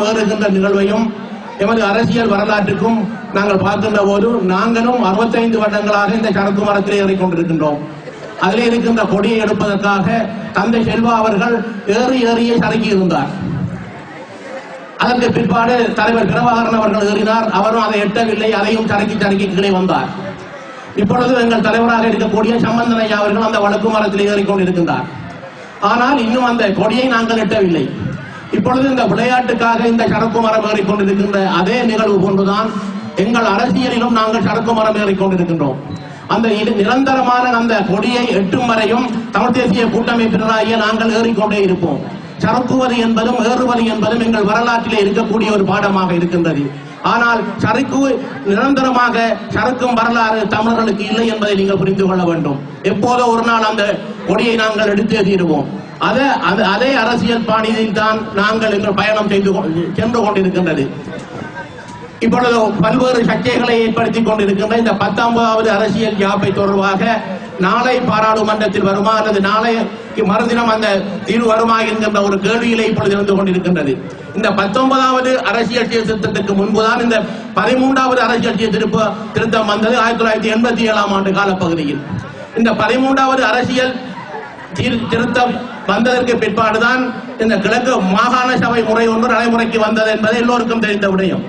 சக்கரம் ஏறுகின்ற நிகழ்வையும் எமது அரசியல் வரலாற்றுக்கும் நாங்கள் பார்க்கின்ற போது நாங்களும் அறுபத்தைந்து வருடங்களாக இந்த சரக்கு மரத்திலே ஏறிக்கொண்டிருக்கின்றோம். அதிலே இருக்கின்ற கொடியை எடுப்பதற்காக தந்தை செல்வா அவர்கள் ஏறி ஏறியே சறுக்கி இருந்தார். அதற்கு பிற்பாடு தலைவர் பிரபாகரன் அவர்கள் ஏறினார். அவரும் அதை எட்டவில்லை அதையும் சறுக்கி சறுக்கி கீழே வந்தார். இப்பொழுது எங்கள் தலைவராக இருக்கக்கூடிய சம்பந்தனையா அவர்கள் அந்த வழக்கு மரத்தில் ஏறிக்கொண்டிருக்கின்றார். ஆனால் இன்னும் அந்த கொடியை நாங்கள் எட்டவில்லை. இப்பொழுது இந்த விளையாட்டுக்காக இந்த சரக்கு மரம் ஏறிக்கொண்டிருக்கின்ற அதே நிகழ்வு போன்றுதான் எங்கள் அரசியலிலும் நாங்கள் சரக்கு மரம் ஏறிக்கொண்டிருக்கின்றோம் அந்த இது நிரந்தரமான அந்த கொடியை எட்டும் வரையும் தமிழ் தேசிய கூட்டமைப்பினராகிய நாங்கள் ஏறிக்கொண்டே இருப்போம். சரக்குவது என்பதும் ஏறுவது என்பதும் எங்கள் வரலாற்றிலே இருக்கக்கூடிய ஒரு பாடமாக இருக்கின்றது. ஆனால் சரக்கு நிரந்தரமாக சரக்கும் வரலாறு தமிழர்களுக்கு இல்லை என்பதை நீங்கள் புரிந்து கொள்ள வேண்டும். எப்போதோ ஒரு நாள் அந்த கொடியை நாங்கள் எடுத்து தீருவோம். அதே அது- அதே அரசியல் பாணியில் தான் நாங்கள் இன்று பயணம் செய்து சென்று கொண்டிருக்கின்றது. இப்பொழுது பல்வேறு சர்ச்சைகளை ஏற்படுத்திக் கொண்டிருக்கின்ற இந்த பத்தொன்பதாவது அரசியல் யாப்பை தொடர்பாக நாளை பாராளுமன்றத்தில் வருமா அல்லது நாளைக்கு மறுதினம் அந்த தீர்வு வருமா என்கின்ற ஒரு கேள்வியிலே இப்பொழுது இருந்து கொண்டிருக்கின்றது. இந்த பத்தொன்பதாவது அரசியல் சீர்திருத்தத்துக்கு முன்புதான் இந்த பதிமூன்றாவது அரசியல் சீர்திருப்ப திருத்தம் வந்தது ஆயிரத்தி தொள்ளாயிரத்தி எண்பத்தி ஏழாம் ஆண்டு காலப்பகுதியில். இந்த பதிமூன்றாவது அரசியல் திருத்தம் வந்ததற்கு பிற்பாடுதான் இந்த கிழக்கு மாகாண சபை முறை ஒன்று நடைமுறைக்கு வந்தது என்பது எல்லோருக்கும் தெரிந்த விடயம்.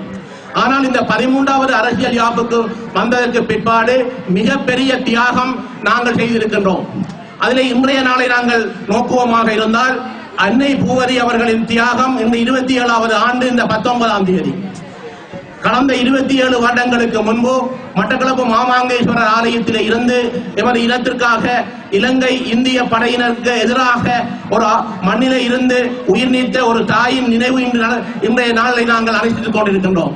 ஆனால் இந்த பதிமூன்றாவது அரசியல் யாப்புக்கு வந்ததற்கு பிற்பாடு மிகப்பெரிய தியாகம் நாங்கள் செய்திருக்கின்றோம். அதில் இன்றைய நாளை நாங்கள் நோக்குவமாக இருந்தால் அன்னை பூவதி அவர்களின் தியாகம் இந்த இருபத்தி ஏழாவது ஆண்டு இந்த பத்தொன்பதாம் தேதி. கடந்த இருபத்தி ஏழு வருடங்களுக்கு முன்பு மட்டக்களப்பு மாமாங்கேஸ்வரர் ஆலயத்தில் இருந்து எமது இனத்திற்காக இலங்கை இந்திய படையினருக்கு எதிராக ஒரு மண்ணில இருந்து உயிர் நீத்த ஒரு தாயின் நினைவு இன்று இன்றைய நாளை நாங்கள் அனுஷ்டித்துக் கொண்டிருக்கின்றோம்.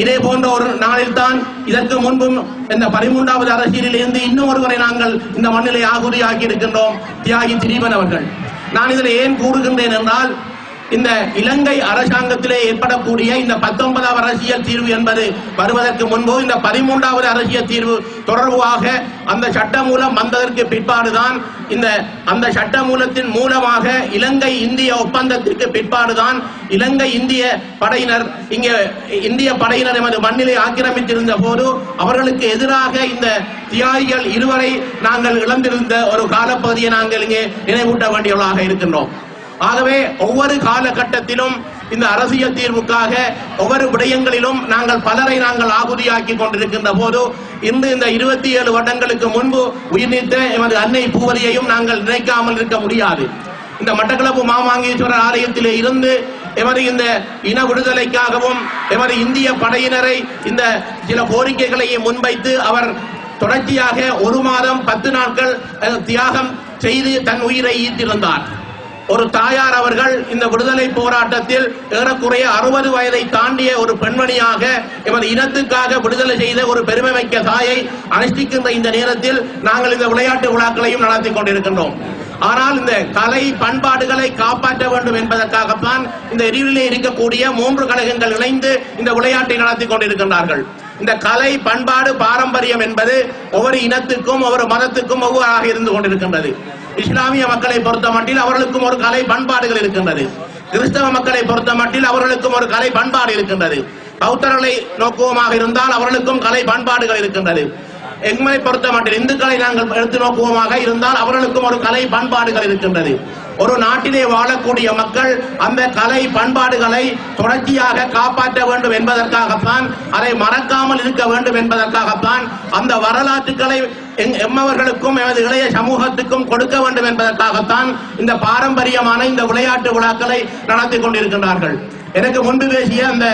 இதே போன்ற ஒரு நாளில் தான் இதற்கு முன்பும் இந்த பதிமூன்றாவது அரசியலில் இருந்து இன்னும் ஒருவரை நாங்கள் இந்த மண்ணிலே ஆகுதியாக்கி இருக்கின்றோம் தியாகி திரீபன் அவர்கள். நான் இதில் ஏன் கூறுகின்றேன் என்றால் இந்த இலங்கை அரசாங்கத்திலே ஏற்படக்கூடிய இந்த பத்தொன்பதாவது அரசியல் தீர்வு என்பது வருவதற்கு முன்பு இந்த பதிமூன்றாவது அரசியல் தீர்வு தொடர்பாக அந்த சட்ட மூலம் வந்ததற்கு பிற்பாடுதான் இந்த அந்த சட்ட மூலத்தின் மூலமாக இலங்கை இந்திய ஒப்பந்தத்திற்கு பிற்பாடுதான் இலங்கை இந்திய படையினர் இங்கே இந்திய படையினர் எமது மண்ணிலே ஆக்கிரமித்திருந்த போது அவர்களுக்கு எதிராக இந்த தியாகிகள் இருவரை நாங்கள் இழந்திருந்த ஒரு காலப்பகுதியை நாங்கள் இங்கே நினைவூட்ட வேண்டியவர்களாக இருக்கின்றோம். ஆகவே ஒவ்வொரு காலகட்டத்திலும் இந்த அரசியல் தீர்வுக்காக ஒவ்வொரு விடயங்களிலும் நாங்கள் பலரை நாங்கள் ஆகுதியாக்கி கொண்டிருக்கின்ற போது இன்று இந்த இருபத்தி ஏழு வருடங்களுக்கு முன்பு உயிர்நீத்த எமது அன்னை பூவதியையும் நாங்கள் நினைக்காமல் இருக்க முடியாது. இந்த மட்டக்களப்பு மாமாங்கேஸ்வரர் ஆலயத்திலே இருந்து எமது இந்த இன விடுதலைக்காகவும் எமது இந்திய படையினரை இந்த சில கோரிக்கைகளையும் முன்வைத்து அவர் தொடர்ச்சியாக ஒரு மாதம் பத்து நாட்கள் தியாகம் செய்து தன் உயிரை ஈட்டிருந்தார் ஒரு தாயார் அவர்கள் இந்த விடுதலை போராட்டத்தில் ஏறக்குறைய அறுபது வயதை தாண்டிய ஒரு பெண்மணியாக எமது இனத்துக்காக விடுதலை செய்த ஒரு பெருமை வைக்க தாயை அனுஷ்டிக்கின்ற இந்த நேரத்தில் நாங்கள் இந்த விளையாட்டு விழாக்களையும் நடத்தி கொண்டிருக்கின்றோம். ஆனால் இந்த கலை பண்பாடுகளை காப்பாற்ற வேண்டும் என்பதற்காகத்தான் இந்த எரிவிலே இருக்கக்கூடிய மூன்று கழகங்கள் இணைந்து இந்த விளையாட்டை நடத்தி கொண்டிருக்கின்றார்கள். இந்த கலை பண்பாடு பாரம்பரியம் என்பது ஒவ்வொரு இனத்துக்கும் ஒவ்வொரு மதத்துக்கும் ஒவ்வொருவராக இருந்து கொண்டிருக்கின்றது. இஸ்லாமிய மக்களை பொறுத்த மட்டில் அவர்களுக்கும் ஒரு கலை பண்பாடுகள் இருக்கின்றது. கிறிஸ்தவ மக்களை பொறுத்த மட்டில் அவர்களுக்கும் ஒரு கலை பண்பாடு இருக்கின்றது. பௌத்தர்களை நோக்குவமாக இருந்தால் அவர்களுக்கும் கலை பண்பாடுகள் இருக்கின்றது. எங்களை பொறுத்த மட்டில் இந்துக்களை நாங்கள் எடுத்து நோக்குவோமாக இருந்தால் அவர்களுக்கும் ஒரு கலை பண்பாடுகள் இருக்கின்றது. ஒரு நாட்டிலே வாழக்கூடிய மக்கள் அந்த கலை பண்பாடுகளை தொடர்ச்சியாக காப்பாற்ற வேண்டும் என்பதற்காகத்தான் அதை மறக்காமல் இருக்க வேண்டும் என்பதற்காகத்தான் அந்த வரலாற்றுகளை எம்மவர்களுக்கும் எமது இளைய சமூகத்துக்கும் கொடுக்க வேண்டும் என்பதற்காகத்தான் இந்த பாரம்பரியமான இந்த விளையாட்டு விழாக்களை நடத்தி கொண்டிருக்கின்றார்கள். எனக்கு முன்பு பேசிய அந்த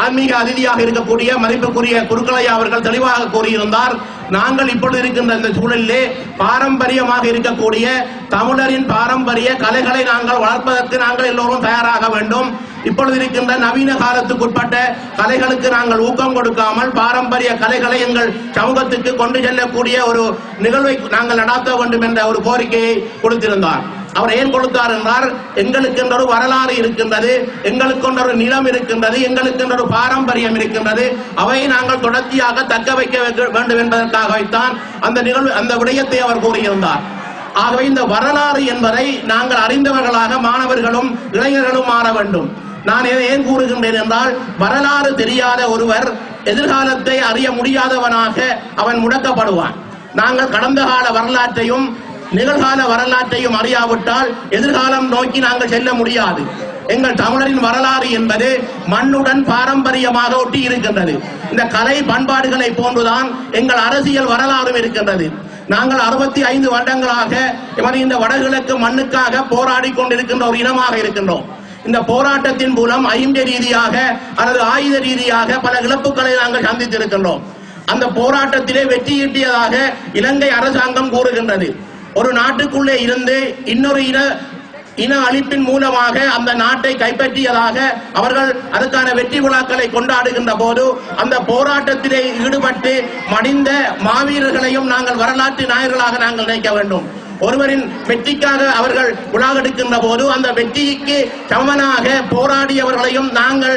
ஆன்மீக அதிதியாக இருக்கக்கூடிய மதிப்புக்குரிய குருக்களையா அவர்கள் தெளிவாக கூறியிருந்தார் நாங்கள் இப்பொழுது இருக்கின்ற இந்த சூழலிலே பாரம்பரியமாக இருக்கக்கூடிய தமிழரின் பாரம்பரிய கலைகளை நாங்கள் வளர்ப்பதற்கு நாங்கள் எல்லோரும் தயாராக வேண்டும். இப்பொழுது இருக்கின்ற நவீன காலத்துக்குட்பட்ட கலைகளுக்கு நாங்கள் ஊக்கம் கொடுக்காமல் பாரம்பரிய கலைகளை எங்கள் சமூகத்துக்கு கொண்டு செல்லக்கூடிய ஒரு நிகழ்வை நாங்கள் நடாத்த வேண்டும் என்ற ஒரு கோரிக்கையை கொடுத்திருந்தார். அவர் ஏன் கொடுத்தார் என்றால் எங்களுக்கென்ற ஒரு வரலாறு இருக்கின்றது எங்களுக்குன்றொ ஒரு நிலம் இருக்கின்றது எங்களுக்கென்ற ஒரு பாரம்பரியம் இருக்கின்றது. அவை நாங்கள் தொடர்ச்சியாக தக்க வைக்க வைக்க வேண்டும் என்பதற்காகத்தான் அந்த நிகழ்வு அந்த விடயத்தை அவர் கூறியிருந்தார். ஆகவே இந்த வரலாறு என்பதை நாங்கள் அறிந்தவர்களாக மாணவர்களும் இளைஞர்களும் மாற வேண்டும். நான் இதை ஏன் கூறுகின்றேன் என்றால் வரலாறு தெரியாத ஒருவர் எதிர்காலத்தை அறிய முடியாதவனாக அவன் முடக்கப்படுவான். நாங்கள் கடந்த கால வரலாற்றையும் நிகழ்கால வரலாற்றையும் அறியாவிட்டால் எதிர்காலம் நோக்கி நாங்கள் செல்ல முடியாது. எங்கள் தமிழரின் வரலாறு என்பது மண்ணுடன் பாரம்பரியமாக ஒட்டி இருக்கின்றது. இந்த கலை பண்பாடுகளை போன்றுதான் எங்கள் அரசியல் வரலாறும் இருக்கின்றது. நாங்கள் அறுபத்தி ஐந்து வருடங்களாக இந்த வடகிழக்கு மண்ணுக்காக போராடி கொண்டிருக்கின்ற ஒரு இனமாக இருக்கின்றோம். இந்த போராட்டத்தின் மூலம் ஐந்த ரீதியாக அல்லது ஆயுத ரீதியாக பல இழப்புகளை நாங்கள் சந்தித்திருக்கின்றோம். அந்த போராட்டத்திலே வெற்றியீட்டியதாக இலங்கை அரசாங்கம் கூறுகின்றது. ஒரு நாட்டுக்குள்ளே இருந்து இன்னொரு இன இன அழிப்பின் மூலமாக அந்த நாட்டை கைப்பற்றியதாக அவர்கள் அதுக்கான வெற்றி விழாக்களை கொண்டாடுகின்ற போது அந்த போராட்டத்திலே ஈடுபட்டு மடிந்த மாவீரர்களையும் நாங்கள் வரலாற்று நாயர்களாக நாங்கள் நினைக்க வேண்டும். ஒருவரின் வெற்றிக்காக அவர்கள் உலாகெடுக்கின்ற போது அந்த வெற்றிக்கு சமனாக போராடியவர்களையும் நாங்கள்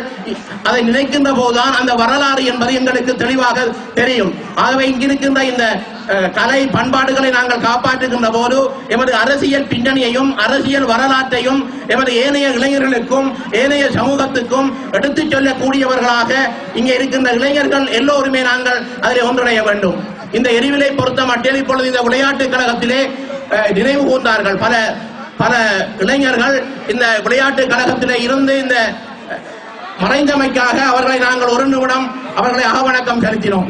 அதை நினைக்கின்ற போதுதான் அந்த வரலாறு என்பது எங்களுக்கு தெளிவாக தெரியும். ஆகவே இங்கிருக்கின்ற இந்த கலை பண்பாடுகளை நாங்கள் காப்பாற்றுகின்ற போது எமது அரசியல் பின்னணியையும் அரசியல் வரலாற்றையும் எமது ஏனைய இளைஞர்களுக்கும் ஏனைய சமூகத்துக்கும் எடுத்துச் சொல்லக்கூடியவர்களாக இங்கே இருக்கின்ற இளைஞர்கள் எல்லோருமே நாங்கள் அதில் ஒன்றிணைய வேண்டும். இந்த எரிவிலை பொறுத்த மட்டில் இப்பொழுது இந்த விளையாட்டுக் கழகத்திலே நினைவு கூர்ந்தார்கள். பல பல இளைஞர்கள் இந்த விளையாட்டு கழகத்திலே இருந்து இந்த மறைந்தமைக்காக அவர்களை நாங்கள் ஒரு நிமிடம் அவர்களை அகவணக்கம் செலுத்தினோம்.